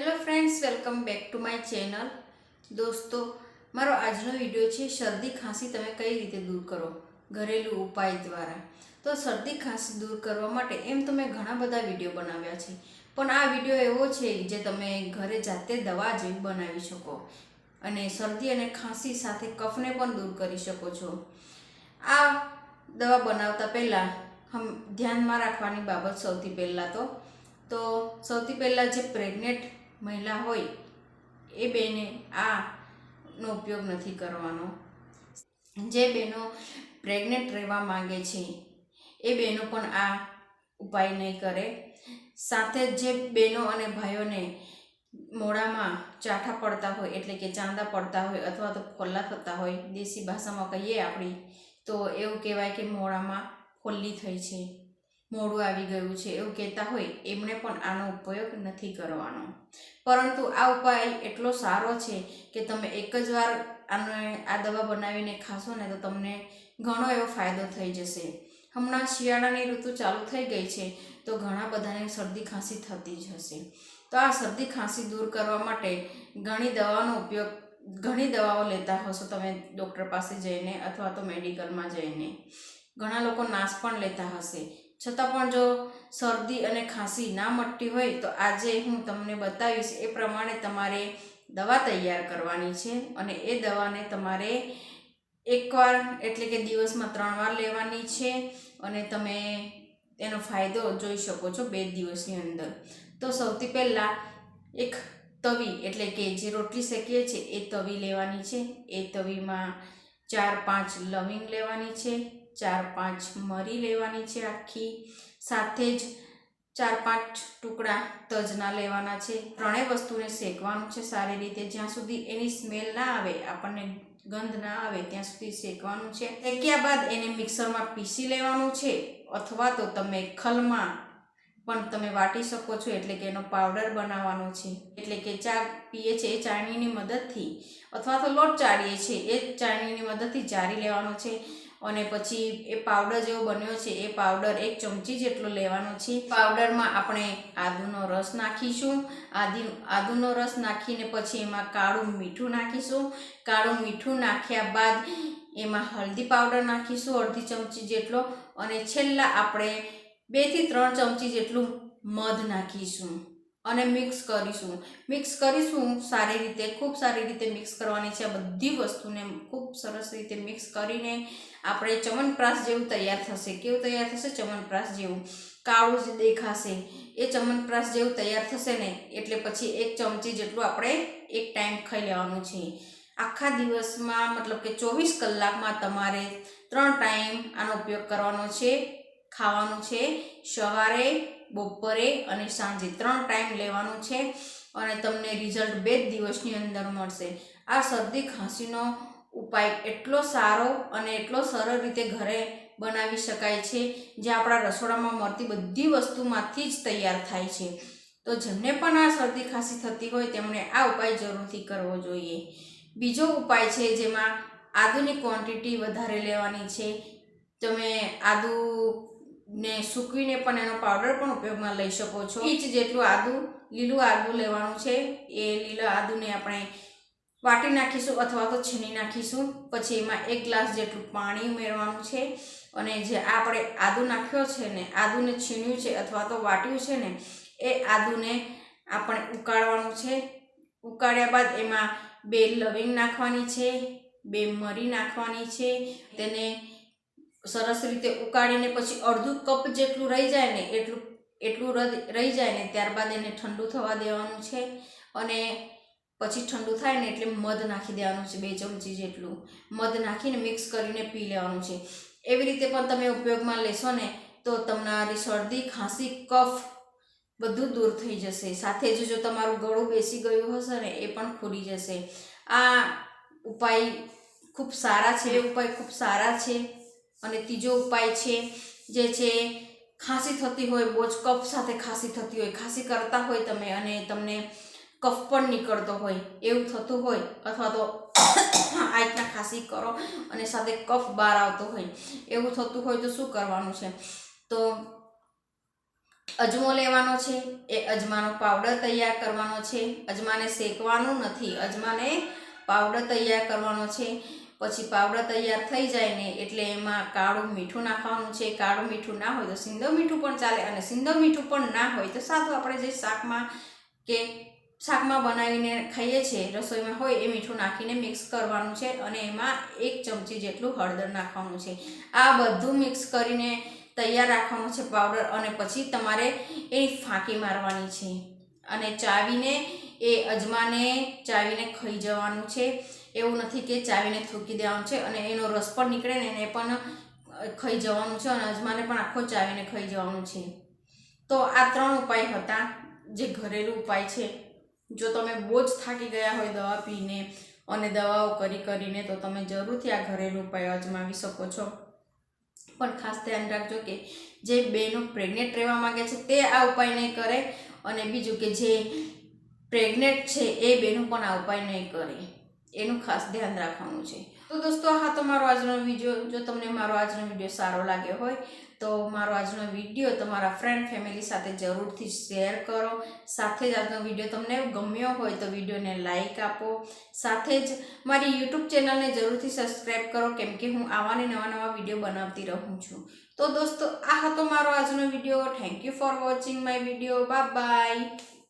Hello friends welcome back to my channel દોસ્તો, મારો આજનો વીડિયો છે શરદી ખાંસી તમે કઈ રીતે દૂર કરો? ઘરેલું ઉપાય દ્વારા. તો શરદી ખાંસી દૂર કરવા માટે એમ તો મેં ઘણા બધા વીડિયો બનાવ્યા છે. પણ આ વીડિયો એવો છે જે તમે ઘરે જાતે દવા જેવી બનાવી શકો. અને શરદી અને ખાંસી સાથે કફને પણ દૂર કરી શકો છો. આ દવા બનાવતા પહેલાં હમ, ધ્યાનમાં રાખવાની બાબત સૌથી પહેલાં તો. તો સૌથી પહેલાં જે પ્રેગ્નેન્ટ મહિલા હોય, એ બેને આ નો ઉપયોગ નથી કરવાનો. જે બહેનો પ્રેગ્નેન્ટ રહેવા માંગે છે, એ બહેનો પણ આ ઉપાય નહીં કરે. સાથે જ જે બહેનો અને ભાઈઓને મોડામાં ચાઠા પડતા હોય, એટલે કે ચાંદા પડતા હોય અથવા તો ફોલ્લા થતા હોય, દેશી ભાષામાં કહીએ આપણી, તો એવું કહેવાય કે મોડામાં ફોલ્લી થઈ છે. મોઢું આવી ગયું છે એવું કહેતા હોય, એમણે પણ આનો ઉપયોગ નથી કરવાનો. પરંતુ આ ઉપાય એટલો સારો છે કે તમે એક જ વાર આનો આ દવા બનાવીને ખાશો ને તો તમને ઘણો એવો ફાયદો થઈ જશે. હમણાં શિયાળાની ઋતુ ચાલુ થઈ ગઈ છે, તો ઘણા બધાને શરદી ખાંસી થતી જ હશે. તો આ શરદી ખાંસી દૂર કરવા માટે ઘણી દવાનો ઉપયોગ, ઘણી દવાઓ લેતા હશો તમે ડૉક્ટર પાસે જઈને અથવા તો મેડિકલમાં જઈને. ઘણા લોકો નાશ પણ લેતા હશે. છતાં પણ જો શરદી અને ખાંસી ના મટતી હોય તો આજે હું તમને બતાવીશ એ પ્રમાણે તમારે દવા તૈયાર કરવાની છે અને એ દવાને તમારે એકવાર એટલે કે દિવસમાં ત્રણ વાર લેવાની છે અને તમે એનો ફાયદો જોઈ શકો છો બે દિવસની અંદર. તો સૌથી પહેલાં એક તવી એટલે કે જે રોટલી શેકીએ છીએ એ તવી લેવાની છે. એ તવીમાં ચાર પાંચ લવિંગ લેવાની છે. ચાર પાંચ મરી લેવાની છે આખી. સાથે જ ચાર પાંચ ટુકડા તજના લેવાના છે. ત્રણેય વસ્તુને શેકવાનું છે સારી રીતે. જ્યાં સુધી એની સ્મેલ ના આવે, આપણને ગંધ ના આવે, ત્યાં સુધી શેકવાનું છે. શેક્યા બાદ એને મિક્સરમાં પીસી લેવાનું છે. અથવા તો તમે ખલમાં પણ તમે વાટી શકો છો, એટલે કે એનો પાવડર બનાવવાનો છે. એટલે કે ચા પીએ છે એ ચાળણીની મદદથી. અથવા તો લોટ ચાળીએ છીએ એ ચાળણીની મદદથી ચારી લેવાનો છે. અને પછી એ પાવડર જેવો બન્યો છે, એ પાવડર એક ચમચી જેટલો લેવાનો છે. પાવડરમાં આપણે આદુનો રસ નાખીશું. આદિ, આદુનો રસ નાખીને પછી એમાં કાળું મીઠું નાખીશું. કાળું મીઠું નાખ્યા બાદ એમાં હળદી પાવડર નાખીશું, અડધી ચમચી જેટલો. અને છેલ્લા આપણે બેથી ત્રણ ચમચી જેટલું મધ નાખીશું. અને મિક્સ કરીશું. મિક્સ કરીશું, સારી રીતે, ખૂબ સારી રીતે મિક્સ કરવાની છે આ બધી વસ્તુને ખૂબ સરસ રીતે મિક્સ કરીને આપણે ચમનપ્રાસ જેવું તૈયાર થશે. કેવું તૈયાર થશે? ચમનપ્રાસ જેવું. કાળું જ દેખાશે. એ ચમનપ્રાસ જેવું તૈયાર થશે ને, એટલે પછી એક ચમચી જેટલું આપણે એક ટાઈમ ખાઈ લેવાનું છે. આખા દિવસમાં, મતલબ કે ચોવીસ કલાકમાં તમારે ત્રણ ટાઈમ આનો ઉપયોગ કરવાનો છે, ખાવાનું છે. સવારે બપોરે અને સાંજે ત્રણ ટાઈમ લેવાનું છે અને તમને રિઝલ્ટ બે જ દિવસની અંદર મળશે. આ શરદી ખાંસીનો ઉપાય એટલો સારો અને એટલો સરળ રીતે ઘરે બનાવી શકાય છે, જે આપણા રસોડામાં મળતી બધી વસ્તુમાંથી જ તૈયાર થાય છે. તો જેમને પણ આ શરદી ખાંસી થતી હોય તેમણે આ ઉપાય જરૂરથી કરવો જોઈએ. બીજો ઉપાય છે જેમાં આદુની ક્વોન્ટિટી વધારે લેવાની છે. તમે આદુ ને સૂકવીને પણ એનો પાવડર પણ ઉપયોગમાં લઈ શકો છો. ઇંચ જેટલું આદુ, લીલું આદુ લેવાનું છે, એ લીલા આદુને આપણે વાટી નાખીશું અથવા તો છીણી નાખીશું. પછી એમાં એક ગ્લાસ જેટલું પાણી ઉમેરવાનું છે અને જે આપણે આદુ નાખ્યો છે ને, આદુને છીણ્યું છે અથવા તો વાટ્યું છે ને, એ આદુને આપણે ઉકાળવાનું છે. ઉકાળ્યા બાદ એમાં બે લવિંગ નાખવાની છે, બે મરી નાખવાની છે, તેને સરસ રીતે ઉકાળીને પછી અડધું કપ જેટલું રહી જાય ને એટલું એટલું રહી જાય ને ત્યારબાદ એને ઠંડુ થવા દેવાનું છે. અને પછી ઠંડુ થાય ને એટલે મધ નાખી દેવાનું છે, બે ચમચી જેટલું મધ નાખીને મિક્સ કરીને પી લેવાનું છે. એવી રીતે પણ તમે ઉપયોગમાં લેશો ને તો તમારી શરદી, ખાંસી, કફ બધું દૂર થઈ જશે. સાથે જ જો તમારું ગળું બેસી ગયું હશે ને એ પણ ખુલી જશે. આ ઉપાય ખૂબ સારા છે, એ ઉપાય ખૂબ સારા છે. અને ત્રીજો ઉપાય છે, જે છે, ખાંસી થતી હોય, બોજ કફ સાથે ખાંસી થતી હોય, ખાંસી કરતા હોય તમે અને તમને કફ પણ નીકળતો હોય, એવું થતું હોય અથવા તો આ રીતના ખાંસી કરો અને સાથે કફ બહાર આવતો હોય, એવું થતું હોય તો શું કરવાનું છે? તો અજમો લેવાનો છે, એ અજમાનો પાવડર તૈયાર કરવાનો છે, અજમાને શેકવાનું નથી, અજમાને પાવડર તૈયાર કરવાનો છે પછી પાવડર તૈયાર થઈ જાય ને એટલે એમાં કાળું મીઠું નાખવાનું છે. કાળું મીઠું ના હોય તો સિંધો મીઠું પણ ચાલે અને સિંધો મીઠું પણ ના હોય તો સાદું આપણે જે શાકમાં કે શાકમાં બનાવીને ખાઈએ છીએ, રસોઈમાં હોય એ મીઠું નાખીને મિક્સ કરવાનું છે અને એમાં એક ચમચી જેટલું હળદર નાખવાનું છે. આ બધું મિક્સ કરીને તૈયાર રાખવાનું છે પાવડર અને પછી તમારે એ ફાંકી મારવાની છે. અને ચાવીને એ અજમાને ચાવીને ખાઈ જવાનું છે. એવું નથી કે ચાવીને થૂકી દેવાનું છે અને એનો રસ પણ નીકળે ને એને પણ ખાઈ જવાનું છે અને અજમાને પણ આખો ચાવીને ખાઈ જવાનું છે. તો આ ત્રણ ઉપાય હતા જે ઘરેલું ઉપાય છે. જો તમે બહુ જ થાકી ગયા હોય દવા પીને અને દવાઓ કરી કરીને તો તમે જરૂરથી આ ઘરેલું ઉપાય અજમાવી શકો છો. પણ ખાસ ધ્યાન રાખજો કે જે બેનો પ્રેગ્નેન્ટ રહેવા માંગે છે તે આ ઉપાય નહીં કરે અને બીજું કે જે પ્રેગ્નેન્ટ છે એ બેનો પણ આ ઉપાય નહીં કરે. એનું ખાસ ધ્યાન રાખવાનું છે. તો દોસ્તો હા તો મારો આજનો વીડિયો. જો તમને મારો આજનો વીડિયો સારો લાગ્યો હોય, તો મારો આજનો વીડિયો તમારા ફ્રેન્ડ ફેમિલી સાથે જરૂરથી શેર કરો. સાથે જ આજનો વીડિયો તમને ગમ્યો હોય તો વિડીયોને લાઈક આપો. સાથે જ મારી યુટ્યુબ ચેનલને જરૂરથી સબસ્ક્રાઈબ કરો, કેમ કે હું આવાને નવા નવા વીડિયો બનાવતી રહું છું. તો દોસ્તો, આ હતો મારો આજનો video. Thank you for watching my video bye bye